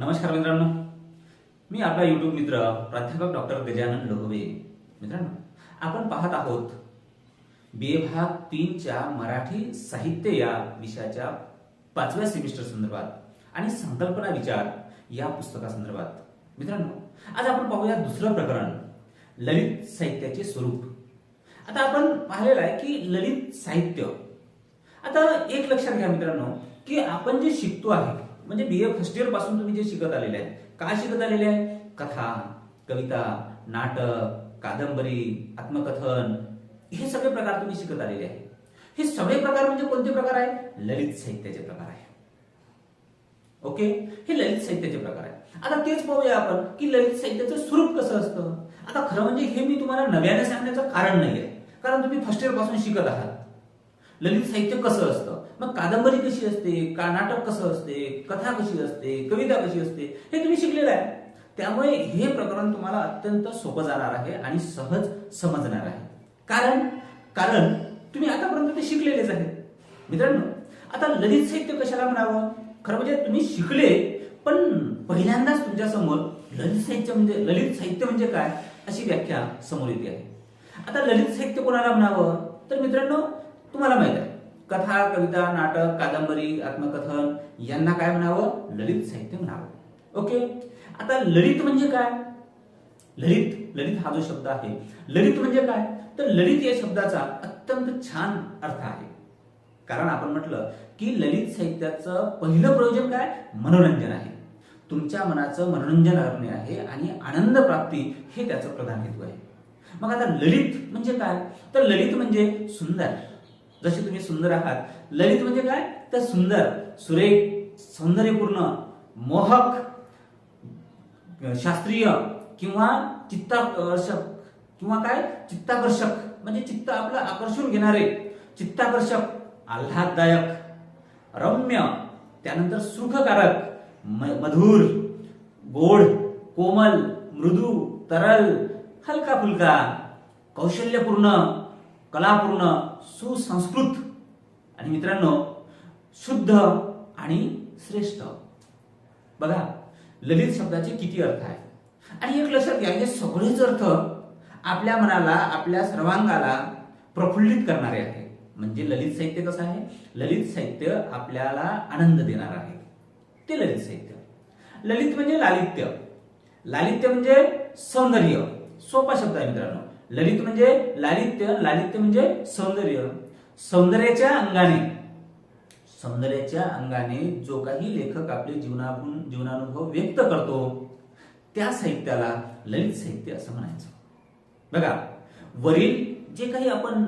नमस्कार मित्रांनो. मी आपला युट्यूब मित्र प्राध्यापक डॉक्टर गजानन लोहवे. मित्रांनो आपण पाहत आहोत बी ए भाग तीनच्या मराठी साहित्य या विषयाच्या पाचव्या सेमिस्टर संदर्भात आणि संकल्पना विचार या पुस्तकासंदर्भात. मित्रांनो आज आपण पाहूया दुसरं प्रकरण ललित साहित्याचे स्वरूप. आता आपण पाहिलेलं आहे की ललित साहित्य. आता एक लक्षात घ्या मित्रांनो की आपण जे शिकतो आहे म्हणजे बी ए फर्स्ट इयरपासून तुम्ही जे शिकत आलेले आहे काय शिकत आलेले आहे कथा कविता नाटक कादंबरी आत्मकथन हे सगळे प्रकार तुम्ही शिकत आलेले आहे हे सगळे प्रकार म्हणजे कोणते प्रकार आहे ललित साहित्याचे प्रकार आहे ओके? हे ललित साहित्याचे प्रकार आहे आता तेच पाहूया आपण की ललित साहित्याचं स्वरूप कसं असतं? आता खरं म्हणजे हे मी तुम्हाला नव्याने सांगण्याचं कारण नाहीये. कारण तुम्ही फर्स्ट इयरपासून शिकत आहात. ललित साहित्य कसं असतं? मग कादंबरी कशी असते? का नाटक कसं असते? कथा कशी असते? कविता कशी असते? हे तुम्ही शिकलेलं आहे. त्यामुळे हे प्रकरण तुम्हाला अत्यंत सोपं जाणार आहे आणि सहज समजणार आहे. कारण कारण तुम्ही आतापर्यंत ते शिकलेलेच आहे मित्रांनो आता ललित साहित्य कशाला म्हणावं? खरं म्हणजे तुम्ही शिकले पण पहिल्यांदाच तुमच्यासमोर ललित साहित्य म्हणजे ललित साहित्य म्हणजे काय? अशी व्याख्या समोर येते आहे. आता ललित साहित्य कोणाला म्हणावं? तर मित्रांनो तुम्हाला माहीत आहे. कथा कविता नाटक कादंबरी आत्मकथन यांना काय म्हणावं? ललित साहित्य म्हणावं. ओके? आता ललित म्हणजे काय? ललित ललित हा जो शब्द आहे ललित म्हणजे काय? तर ललित या शब्दाचा अत्यंत छान अर्थ आहे. कारण आपण म्हटलं की ललित साहित्याचं पहिलं प्रयोजन काय? मनोरंजन आहे. तुमच्या मनाचं मनोरंजन करणे आहे आणि आनंद प्राप्ती हे त्याचं प्रधान हेतू आहे. मग आता ललित म्हणजे काय? तर ललित म्हणजे सुंदर. जसे तुम्ही सुंदर आहात. ललित म्हणजे काय? तर सुंदर सुरेख सौंदर्यपूर्ण मोहक शास्त्रीय किंवा चित्ताकर्षक किंवा काय? चित्ताकर्षक. म्हणजे चित्त आपलं आकर्षून घेणारे. चित्ताकर्षक आल्हाददायक रम्य त्यानंतर सुखकारक म- मधुर गोड कोमल मृदू तरल हलका फुलका कौशल्यपूर्ण कलापूर्ण सुसंस्कृत. आणि मित्रांनो शुद्ध आणि श्रेष्ठ. बघा ललित शब्दाचे किती अर्थ आहे आणि एक लक्षात घ्या हे सगळेच अर्थ आपल्या मनाला आपल्या सर्वांगाला प्रफुल्लित करणारे आहे म्हणजे ललित साहित्य कसं आहे? ललित साहित्य आपल्याला आनंद देणार आहे. ते ललित साहित्य. ललित म्हणजे लालित्य. लालित्य म्हणजे सौंदर्य. सोपा शब्द आहे मित्रांनो. ललित म्हणजे लालित्य लालित्य म्हणजे सौंदर्य. सौंदर्याच्या अंगाने सौंदर्याच्या अंगाने जो काही लेखक आपले जीवनातून जीवनानुभव व्यक्त करतो त्या साहित्याला ललित साहित्य असं म्हणायचं. बघा वरील जे काही आपण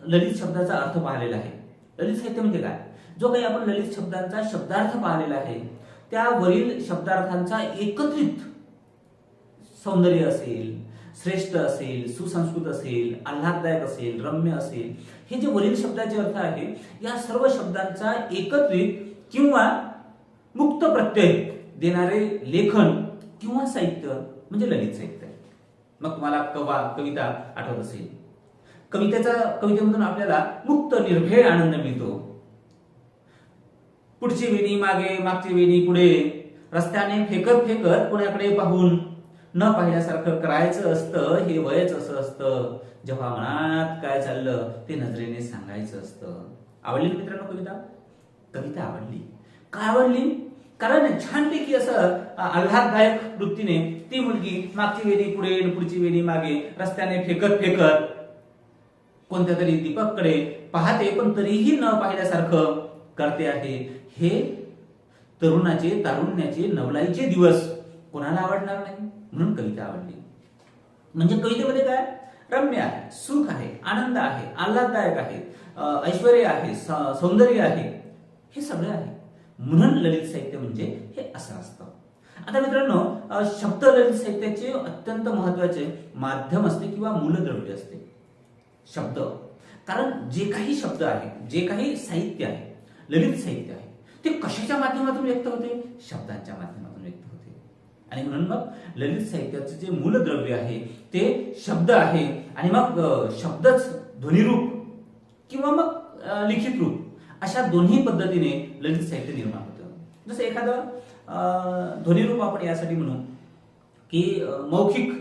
ललित शब्दाचा अर्थ पाहिलेला आहे ललित साहित्य म्हणजे काय? जो काही आपण ललित शब्दांचा शब्दार्थ पाहिलेला आहे त्या वरील शब्दार्थांचा एकत्रित सौंदर्य असेल श्रेष्ठ असेल सुसंस्कृत असेल आल्हाददायक असेल रम्य असेल हे जे वरील शब्दाचे अर्थ आहे या सर्व शब्दांचा एकत्रित किंवा मुक्त प्रत्यय देणारे लेखन किंवा साहित्य म्हणजे ललित साहित्य. मग तुम्हाला कवा कविता आठवत असेल. कवितेचा कवितेमधून आपल्याला मुक्त निर्भय आनंद मिळतो. पुढची वेणी मागे मागची वेणी पुढे रस्त्याने फेकत फेकत पुण्याकडे पाहून न पाहिल्यासारखं करायचं असतं हे वयच असं असतं. जेव्हा मनात काय चाललं ते नजरेने सांगायचं असतं. आवडली ना मित्रांनो कविता? कविता आवडली. काय आवडली? कारण छानपैकी असं आल्हाददायक वृत्तीने ती मुलगी मागची वेणी पुढे पुढची वेणी मागे रस्त्याने फेकत फेकत कोणत्या तरी दीपककडे पाहते पण तरीही न पाहिल्यासारखं करते आहे. हे तरुणाचे तारुण्याचे नवलाईचे दिवस. कोणाला आवडणार नाही? म्हणून कविता आवडली. म्हणजे कवितेमध्ये काय? रम्य आहे सुख आहे आनंद आहे आल्हाददायक आहे ऐश्वर ऐश्वर्य आहे स- सौंदर्य आहे. हे सगळं आहे. म्हणून ललित साहित्य म्हणजे हे असं असतं. आता मित्रांनो शब्द ललित साहित्याचे अत्यंत महत्त्वाचे माध्यम असते किंवा मूलद्रव्य असते. शब्द. कारण जे काही शब्द आहे जे काही साहित्य आहे ललित साहित्य आहे ते कशाच्या माध्यमातून व्यक्त होते? शब्दांच्या माध्यमातून. आणि म्हणून मग ललित साहित्याचं जे मूलद्रव्य आहे ते शब्द आहे आणि मग शब्दच ध्वनिरूप किंवा मग लिखित रूप अशा दोन्ही पद्धतीने ललित साहित्य निर्माण होतं. जसं एखादं ध्वनिरूप आपण यासाठी म्हणू की मौखिक.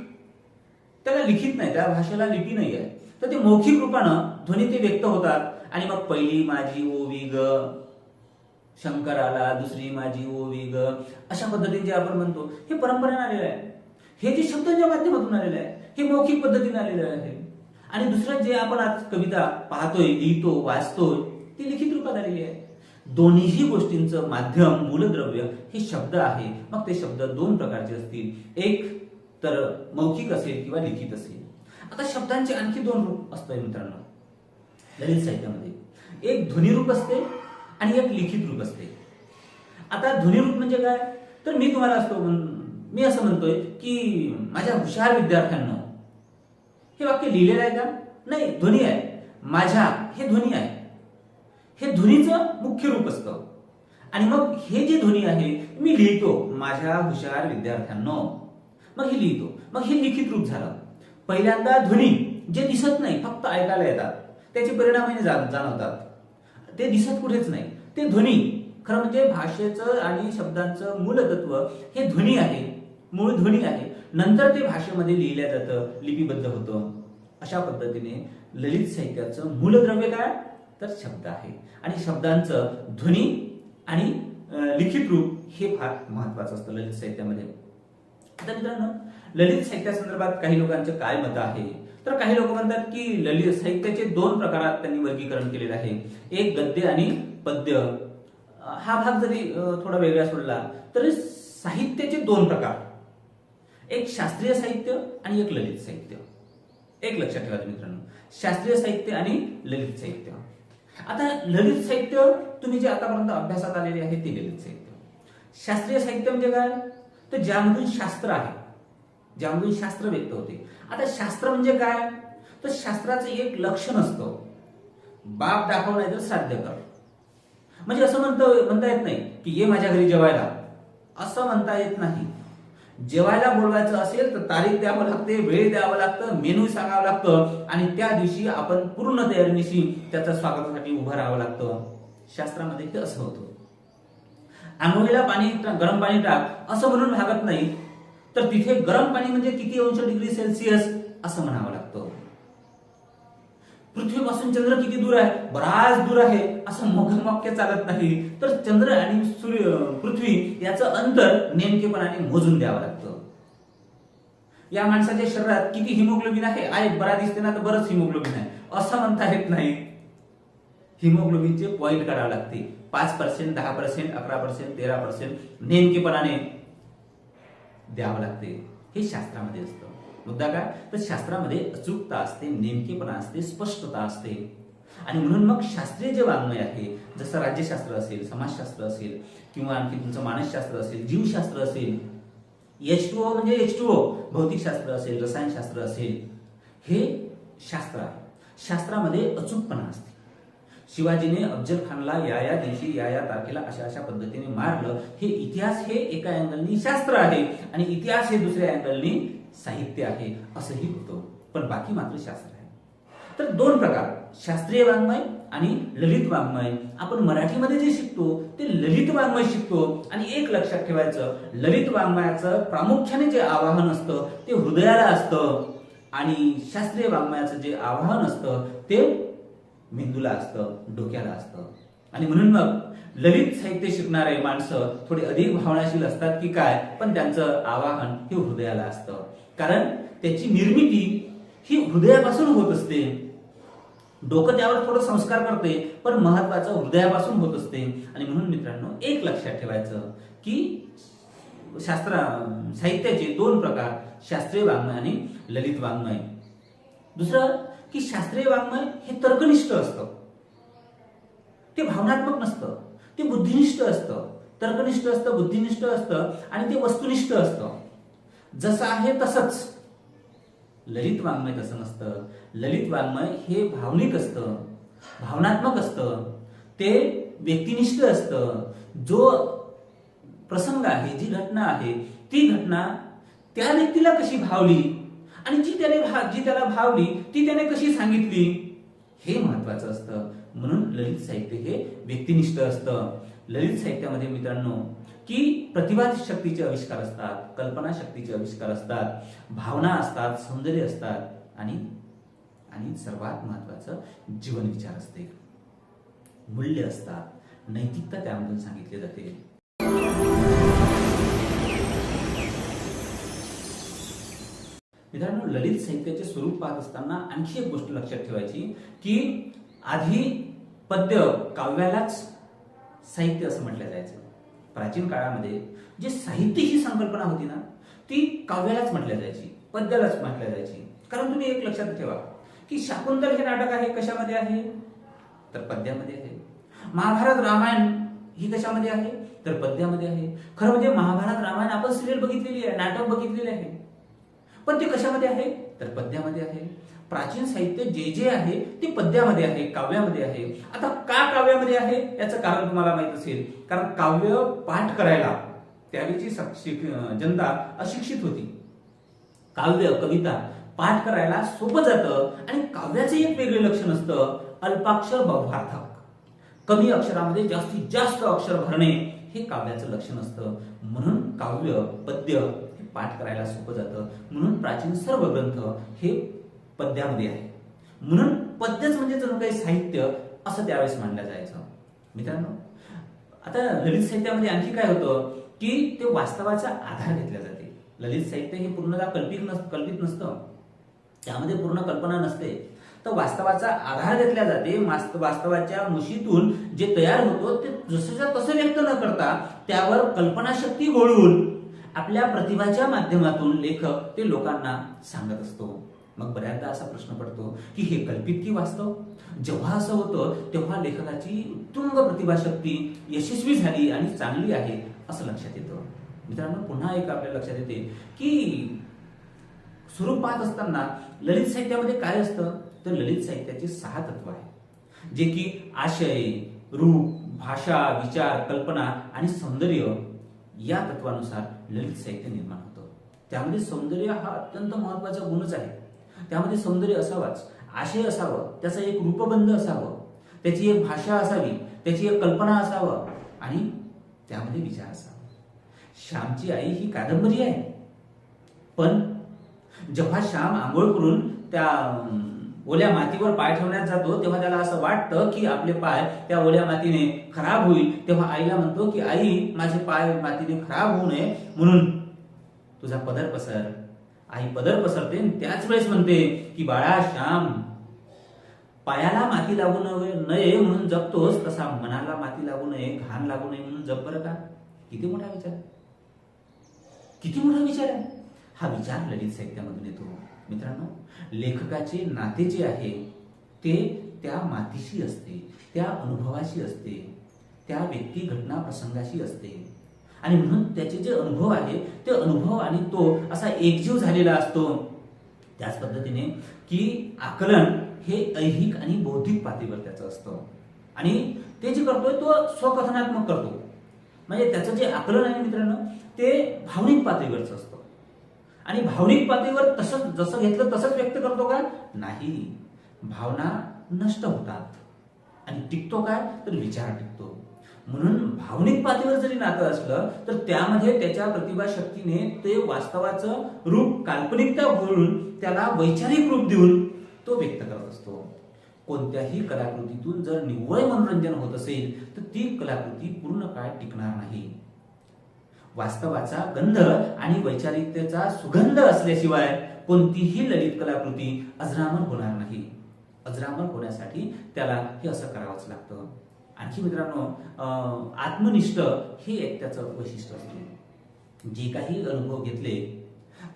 त्याला लिखित नाही त्या भाषेला लिपी नाही आहे. तर ते मौखिक रूपानं ध्वनी ते व्यक्त होतात आणि मग पहिली माझी ओवी ग शंकर आला दुसरी माझी ओवी ग अशा पद्धतीने जे आपण म्हणतो हे परंपरेने आलेलं आहे. हे जे शब्दांच्या माध्यमातून आलेलं आहे हे मौखिक पद्धतीने आलेलं आहे. आणि दुसरं जे आपण आज कविता पाहतोय लिहितो वाचतोय ती लिखित रूपात आलेली आहे. दोन्हीही गोष्टींचं माध्यम मूलद्रव्य हे शब्द आहे. मग ते शब्द दोन प्रकारचे असतील. एक तर मौखिक असेल किंवा लिखित असेल. आता शब्दांचे आणखी दोन रूप असतंय मित्रांनो. ललित साहित्यामध्ये. एक ध्वनिरूप असते आणि एक लिखित रूप असते. आता ध्वनिरूप म्हणजे काय? तर मी तुम्हाला असतो मी असं म्हणतोय की माझ्या हुशार विद्यार्थ्यांना हे वाक्य लिहिलेलं आहे का? नाही ध्वनी आहे. माझ्या हे ध्वनी आहे. हे ध्वनीचं मुख्य रूप असतं. आणि मग हे जे ध्वनी आहे मी लिहितो माझ्या हुशार विद्यार्थ्यांना. मग हे लिहितो. मग हे लिखित रूप झालं. पहिल्यांदा ध्वनी जे दिसत नाही फक्त ऐकायला येतात. त्याचे परिणामही जा- जाणवतात. ते दिसत कुठेच नाही. ते ध्वनी खरं म्हणजे भाषेचं आणि शब्दांचं मूलतत्व हे ध्वनी आहे. मूळ ध्वनी आहे. नंतर ते भाषेमध्ये लिहिल्या जातं लिपिबद्ध होतं. अशा पद्धतीने ललित साहित्याचं मूलद्रव्य काय? तर शब्द आहे. आणि शब्दांचं ध्वनी आणि लिखित रूप हे फार महत्वाचं असतं ललित साहित्यामध्ये. आता मित्रांनो ललित साहित्यासंदर्भात काही लोकांचं काय मत आहे? तर काही लोक म्हणतात की ललित साहित्याचे दोन प्रकारात त्यांनी वर्गीकरण केलेलं आहे. एक गद्य आणि पद्य. हा भाग जरी थोडा वेगळा सोडला तरी साहित्याचे दोन प्रकार. एक शास्त्रीय साहित्य आणि एक ललित साहित्य. एक लक्षात ठेवा मित्रांनो. शास्त्रीय साहित्य आणि ललित साहित्य. आता ललित साहित्य तुम्ही जे आतापर्यंत अभ्यासात आलेले आहे ते ललित साहित्य. शास्त्रीय साहित्य म्हणजे काय? तर ज्यामधून शास्त्र आहे ज्यामधून शास्त्र व्यक्त होते. आता शास्त्र म्हणजे काय? तर शास्त्राचं एक लक्षण असतं. बाप दाखव नाही तर साध्य कर. म्हणजे असं म्हणतो म्हणता येत नाही की ये माझ्या घरी जेवायला. असं म्हणता येत नाही. जेवायला बोलवायचं असेल तर तारीख द्यावं लागते वेळ द्यावं लागतं मेनू सांगावं लागतं आणि त्या दिवशी आपण पूर्ण तयारीनिशी त्याच्या स्वागतासाठी उभं राहावं लागतं. शास्त्रामध्ये ते असं होतं. आंघोळीला पाणी गरम पाणी टाक. असं म्हणून भागत नाही. तर तिथे गरम पाणी म्हणजे किती अंश डिग्री सेल्सिअस असं म्हणावं लागतं. पृथ्वीपासून चंद्र किती दूर आहे? बराच दूर आहे. असं मोठं चालत नाही. तर चंद्र आणि सूर्य पृथ्वी याचं अंतर नेमकेपणाने मोजून द्यावं लागतं. या माणसाच्या शरीरात किती हिमोग्लोबिन आहे? आहे बरा दिसते ना तर बरंच हिमोग्लोबिन आहे. असं म्हणता येत नाही. हिमोग्लोबिनचे पॉईंट काढावे लागते पाच पर्सेंट दहा पर्सेंट अकरा पर्सेंट तेरा पर्सेंट नेमकेपणाने द्यावं लागते. हे शास्त्रामध्ये असतं. मुद्दा काय? तर शास्त्रामध्ये अचूकता असते नेमकेपणा असते स्पष्टता असते. आणि म्हणून मग शास्त्रीय जे वाङ्मय आहे जसं राज्यशास्त्र असेल समाजशास्त्र असेल किंवा आणखी तुमचं मानसशास्त्र असेल जीवशास्त्र असेल एच टू ओ म्हणजे एच टू ओ भौतिकशास्त्र असेल रसायनशास्त्र असेल हे शास्त्र आहे. शास्त्रामध्ये अचूकपणा असते. शिवाजीने अफजल खानला या या दिवशी या या तारखेला अशा अशा पद्धतीने मारलं. हे इतिहास हे एका अँगलनी शास्त्र आहे आणि इतिहास हे दुसऱ्या अँगलनी साहित्य आहे असंही होतं. पण बाकी मात्र शास्त्र आहे. तर दोन प्रकार शास्त्रीय वाङ्मय आणि ललित वाङ्मय. आपण मराठीमध्ये जे शिकतो ते ललित वाङ्मय शिकतो. आणि एक लक्षात ठेवायचं ललित वाङ्मयाचं प्रामुख्याने जे आवाहन असतं ते हृदयाला असतं. आणि शास्त्रीय वाङ्मयाचं जे आवाहन असतं ते मेंदूला असतं डोक्याला असतं. आणि म्हणून मग ललित साहित्य शिकणारे माणसं थोडे अधिक भावनाशील असतात की काय? पण त्यांचं आवाहन हे हृदयाला असतं. कारण त्याची निर्मिती ही हृदयापासून होत असते. डोकं त्यावर थोडं संस्कार करते पण महत्वाचं हृदयापासून होत असते. आणि म्हणून मित्रांनो एक लक्षात ठेवायचं की शास्त्र साहित्याचे दोन प्रकार शास्त्रीय वाङ्मय आणि ललित वाङ्मय. दुसरं की शास्त्रीय वाङ्मय हे तर्कनिष्ठ असतं. ते भावनात्मक नसतं. ते बुद्धिनिष्ठ असतं. तर्कनिष्ठ असतं बुद्धिनिष्ठ असतं आणि ते वस्तुनिष्ठ असतं. जसं आहे तसंच. ललित वाङ्मय तसं नसतं. ललित वाङ्मय हे भावनिक असतं. भावनात्मक असतं. ते व्यक्तिनिष्ठ असतं. जो प्रसंग आहे जी घटना आहे ती घटना त्या व्यक्तीला कशी भावली आणि जी त्याने भा जी त्याला भावली ती त्याने कशी सांगितली? हे महत्वाचं असतं. म्हणून ललित साहित्य हे व्यक्तिनिष्ठ असतं. ललित साहित्यामध्ये मित्रांनो की प्रतिभा शक्तीचे आविष्कार असतात कल्पना शक्तीचे आविष्कार असतात भावना असतात सौंदर्य असतात आणि आणि सर्वात महत्वाचं जीवन विचार असते. मूल्य असतात. नैतिकता त्यामधून सांगितली जाते. मित्रांनो ललित साहित्याचे स्वरूप पाहत असताना आणखी एक गोष्ट लक्षात ठेवायची की आधी पद्य काव्यालाच साहित्य असं म्हटलं जायचं. प्राचीन काळामध्ये जे साहित्य ही संकल्पना होती ना ती काव्यालाच म्हटल्या जायची पद्यालाच म्हटल्या जायची. कारण तुम्ही एक लक्षात ठेवा की शाकुंतल हे नाटक आहे कशामध्ये आहे? तर पद्यामध्ये आहे. महाभारत रामायण ही कशामध्ये आहे? तर पद्यामध्ये आहे. खरं म्हणजे महाभारत रामायण आपण सिरियल बघितलेली आहे नाटक बघितलेले आहे. पण ते कशामध्ये आहे? तर पद्यामध्ये आहे. प्राचीन साहित्य जे जे आहे ते पद्यामध्ये आहे काव्यामध्ये आहे. आता का काव्यामध्ये आहे? याचं कारण तुम्हाला माहीत असेल. कारण काव्य पाठ करायला त्यावेळीची जनता अशिक्षित होती. काव्य कविता पाठ करायला सोपं जातं आणि काव्याचं एक वेगळं लक्षण असतं अल्पाक्षर बहुभार्थक कमी अक्षरामध्ये जास्तीत जास्त अक्षर भरणे हे काव्याचं लक्षण असतं. म्हणून काव्य पद्य पाठ करायला सोपं जातं. म्हणून प्राचीन सर्व ग्रंथ हे पद्यामध्ये आहे म्हणून पद्यच म्हणजे जणू काही साहित्य असं त्यावेळेस मानलं जायचं. मित्रांनो आता ललित साहित्यामध्ये आणखी काय होतं की ते वास्तवाचा आधार घेतला जाते. ललित साहित्य हे पूर्णतः कल्पित नस कल्पित नसतं. त्यामध्ये पूर्ण कल्पना नसते. तर वास्तवाचा आधार घेतला जाते. वास्तवाच्या मुशीतून जे तयार होतो ते जसंच्या तसं व्यक्त न करता त्यावर कल्पनाशक्ती घोळवून आपल्या प्रतिभाच्या माध्यमातून लेखक ते लोकांना सांगत असतो. मग बऱ्याचदा असा प्रश्न पडतो की हे कल्पित की वास्तव? जेव्हा असं होतं तेव्हा लेखकाची उत्तुंग प्रतिभाशक्ती यशस्वी झाली आणि चांगली आहे असं लक्षात येतं. मित्रांनो पुन्हा एक आपल्या लक्षात येते की स्वरूप पाहत असताना ललित साहित्यामध्ये काय असतं? तर ललित साहित्याचे सहा तत्व आहे जे की आशय रूप भाषा विचार कल्पना आणि सौंदर्य या तत्वानुसार ललित साहित्य निर्माण होतं. त्यामध्ये सौंदर्य हा अत्यंत महत्त्वाचा गुणच आहे. त्यामध्ये सौंदर्य असावाच आशय असावं त्याचं एक रूपबंध असावं त्याची एक भाषा असावी त्याची एक कल्पना असावं आणि त्यामध्ये विचार असावा. श्यामची आई ही कादंबरी आहे. पण जेव्हा श्याम आंघोळ करून त्या ओल्या मातीवर पाय ठेवण्यात जातो तेव्हा त्याला असं वाटतं की आपले पाय त्या ओल्या मातीने खराब होईल. तेव्हा आईला म्हणतो की आई माझे पाय मातीने खराब होऊ नये. म्हणून तुझा पदर पसर. आई पदर पसरते आणि त्याच वेळेस म्हणते की बाळा श्याम पायाला माती लागू नये म्हणून जपतोस तसा मनाला माती लागू नये घाण लागू नये म्हणून जप बरं का? किती मोठा विचार. किती मोठा विचार आहे. हा विचार ललित साहित्यामधून येतो. मित्रांनो लेखकाचे नाते जे आहे ते त्या मातीशी असते त्या अनुभवाशी असते त्या व्यक्ती घटना प्रसंगाशी असते. आणि म्हणून त्याचे जे अनुभव आहे ते अनुभव आणि तो असा एकजीव झालेला असतो. त्याच पद्धतीने की आकलन हे ऐहिक आणि बौद्धिक पातळीवर त्याचं असतं. आणि ते जे करतोय तो स्वकथनात्मक करतो. म्हणजे त्याचं जे आकलन आहे मित्रांनो ते भावनिक पातळीवरचं असतं. आणि भावनिक पातळीवर तसंच जसं घेतलं तसंच व्यक्त करतो का? नाही. भावना नष्ट होतात. आणि टिकतो काय? तर विचार टिकतो. म्हणून भावनिक पातळीवर जरी नातं असलं तर त्यामध्ये त्याच्या प्रतिभाशक्तीने ते वास्तवाचं रूप काल्पनिकता भरून त्याला वैचारिक रूप देऊन तो व्यक्त करत असतो. कोणत्याही कलाकृतीतून जर निव्वळ मनोरंजन होत असेल तर ती कलाकृती पूर्ण काळ टिकणार नाही. वास्तवाचा गंध आणि वैचारिकतेचा सुगंध असल्याशिवाय कोणतीही ललित कलाकृती अजरामर होणार नाही. अजरामर होण्यासाठी त्याला हे असं करावंच लागतं. आणखी मित्रांनो आत्मनिष्ठ हे एक त्याचं वैशिष्ट्य असते. जे काही अनुभव घेतले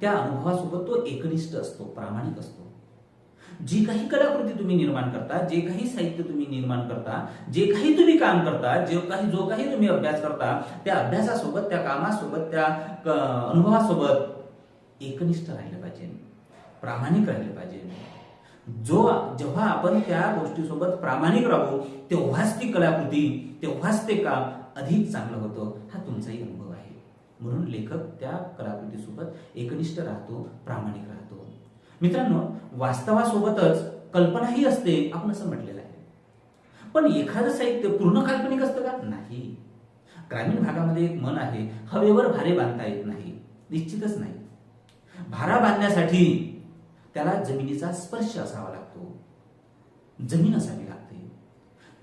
त्या अनुभवासोबत तो एकनिष्ठ असतो प्रामाणिक असतो. जी काही कलाकृती तुम्ही निर्माण करता जे काही साहित्य तुम्ही निर्माण करता जे काही तुम्ही काम करता जे काही जो काही तुम्ही अभ्यास करता त्या अभ्यासासोबत त्या कामासोबत त्या अनुभवासोबत एकनिष्ठ राहिलं पाहिजे. प्रामाणिक राहिलं पाहिजे. जो जेव्हा आपण त्या गोष्टीसोबत प्रामाणिक राहू तेव्हाच ती कलाकृती तेव्हाच ते काम अधिक चांगलं होतं हा तुमचाही अनुभव आहे. म्हणून लेखक त्या कलाकृतीसोबत एकनिष्ठ राहतो प्रामाणिक राहतो. मित्रांनो वास्तवासोबतच कल्पनाही असते आपण असं म्हटलेलं आहे. पण एखादं साहित्य पूर्ण काल्पनिक असतं का? नाही. ग्रामीण भागामध्ये एक मन आहे हवेवर भारे बांधता येत नाही निश्चितच नाही. भारा बांधण्यासाठी त्याला जमिनीचा स्पर्श असावा लागतो. जमीन असावी लागते.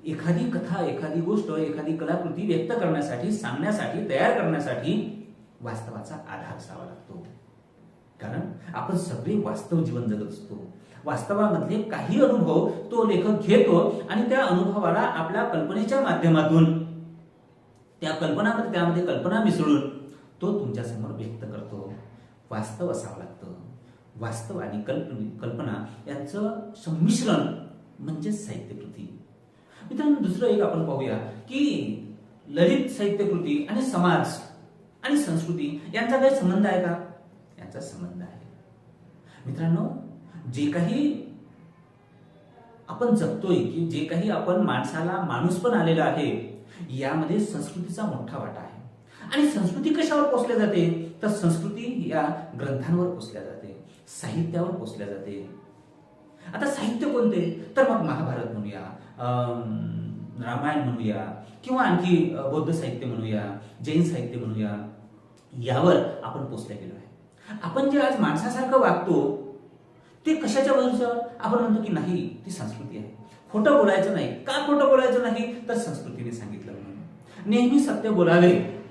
एखादी कथा एखादी गोष्ट एखादी कलाकृती व्यक्त करण्यासाठी सांगण्यासाठी तयार करण्यासाठी वास्तवाचा आधार असावा लागतो. कारण आपण सगळे वास्तव जीवन जगत असतो. वास्तवामधले काही अनुभव तो लेखक घेतो आणि त्या अनुभवाला आपल्या कल्पनेच्या माध्यमातून त्या कल्पनामध्ये त्यामध्ये कल्पना मिसळून तो तुमच्यासमोर व्यक्त करतो. वास्तव असावं लागतं. वास्तव आणि कल्प कल्पना यांचं संमिश्रण म्हणजे साहित्यकृती. मित्रांनो दुसरं एक आपण पाहूया की ललित साहित्यकृती आणि समाज आणि संस्कृती यांचा काही संबंध आहे का? यांचा संबंध आहे. मित्रांनो जे काही आपण जगतोय की जे काही आपण माणसाला माणूस पण आलेला आहे यामध्ये संस्कृतीचा मोठा वाटा आहे. आणि संस्कृती कशावर पोचल्या जाते? तर संस्कृती या ग्रंथांवर पोचल्या जाते साहित्यावर पोचल्या जाते. आता साहित्य कोणते? तर मग महाभारत म्हणूया अं, रामायण म्हणूया किंवा आणखी बौद्ध साहित्य म्हणूया जैन साहित्य म्हणूया यावर आपण पोचल्या गेलो आहे. आपण जे आज माणसासारखं वागतो ते कशाच्या भरोश्यावर आपण म्हणतो की नाही ती संस्कृती आहे. खोटं बोलायचं नाही. का खोटं बोलायचं नाही? तर संस्कृतीने सांगितलं म्हणून. नेहमी सत्य बोलावे.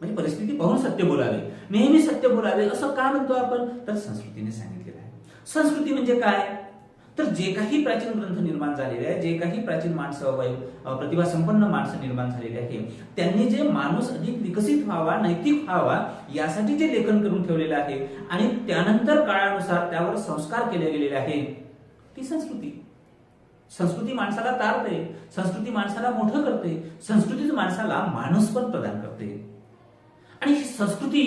म्हणजे परिस्थिती पाहून सत्य बोलावे. नेहमी सत्य बोलावे. असं का म्हणतो आपण? तर संस्कृतीने सांगितलेलं आहे. संस्कृती म्हणजे काय? तर जे काही प्राचीन ग्रंथ निर्माण झालेले आहे जे काही प्राचीन माणसं प्रतिभा संपन्न माणसं निर्माण झालेली आहे त्यांनी जे माणूस अधिक विकसित व्हावा नैतिक व्हावा यासाठी जे लेखन करून ठेवलेलं आहे आणि त्यानंतर काळानुसार त्यावर संस्कार केले गेलेले आहे ती संस्कृती. संस्कृती माणसाला तारते संस्कृती माणसाला मोठं करते संस्कृतीच माणसाला माणूसपद प्रदान करते. आणि ही संस्कृती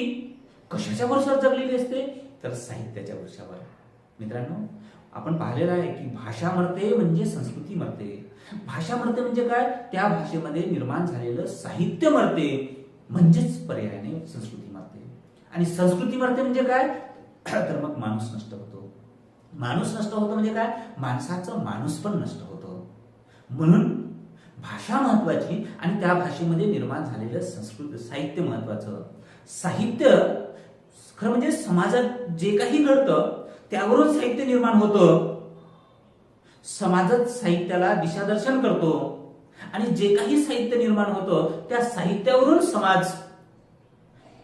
कशाच्या वर्षावर जगलेली असते? तर साहित्याच्या वर्षावर मित्रांनो आपण पाहिलेलं आहे की भाषा मरते म्हणजे संस्कृती मरते. भाषा मरते म्हणजे काय? त्या भाषेमध्ये निर्माण झालेलं साहित्य मरते म्हणजेच पर्यायाने संस्कृती मरते. आणि संस्कृती मरते म्हणजे काय? तर मग माणूस नष्ट होतो. माणूस नष्ट होतो म्हणजे काय? माणसाचं माणूस पण नष्ट होतो. म्हणून भाषा महत्वाची आणि त्या भाषेमध्ये निर्माण झालेलं संस्कृत साहित्य महत्वाचं. साहित्य खरं म्हणजे समाजात जे काही घडतं त्यावरून साहित्य निर्माण होतं. समाजात साहित्याला दिशादर्शन करतो. आणि जे काही साहित्य निर्माण होतं त्या साहित्यावरून समाज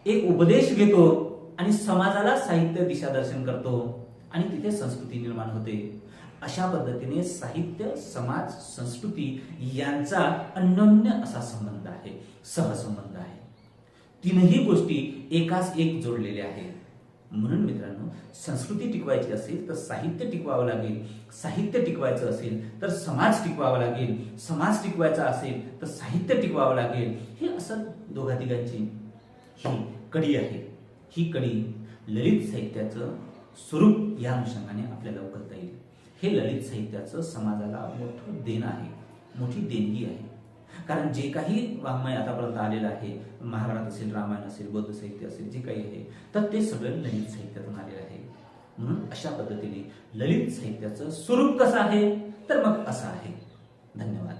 एक उपदेश घेतो आणि समाजाला साहित्य दिशादर्शन करतो. आणि तिथे संस्कृती निर्माण होते. अशा पद्धतीने साहित्य समाज संस्कृती यांचा अनन्य असा संबंध आहे. सहसंबंध आहे. तीनही गोष्टी एकाच एक जोडलेल्या आहेत. म्हणून मित्रांनो संस्कृती टिकवायची असेल तर साहित्य टिकवावं लागेल. साहित्य टिकवायचं असेल तर समाज टिकवावा लागेल. समाज टिकवायचा असेल तर साहित्य टिकवावं लागेल. हे असं दोघा तिघांची ही कडी आहे. ही कडी ललित साहित्याचं स्वरूप या अनुषंगाने आपल्याला उकलता येईल. हे ललित साहित्याचं समाजाला मोठं देणं आहे. मोठी देणगी आहे. कारण जे काही वाङ्मय आतापर्यंत आलेलं आहे महाभारत असेल रामायण असेल बौद्ध साहित्य असेल जे काही आहे तर ते सगळं ललित साहित्यातून आलेलं आहे. म्हणून अशा पद्धतीने ललित साहित्याचं स्वरूप कसं आहे? तर मग असं आहे. धन्यवाद.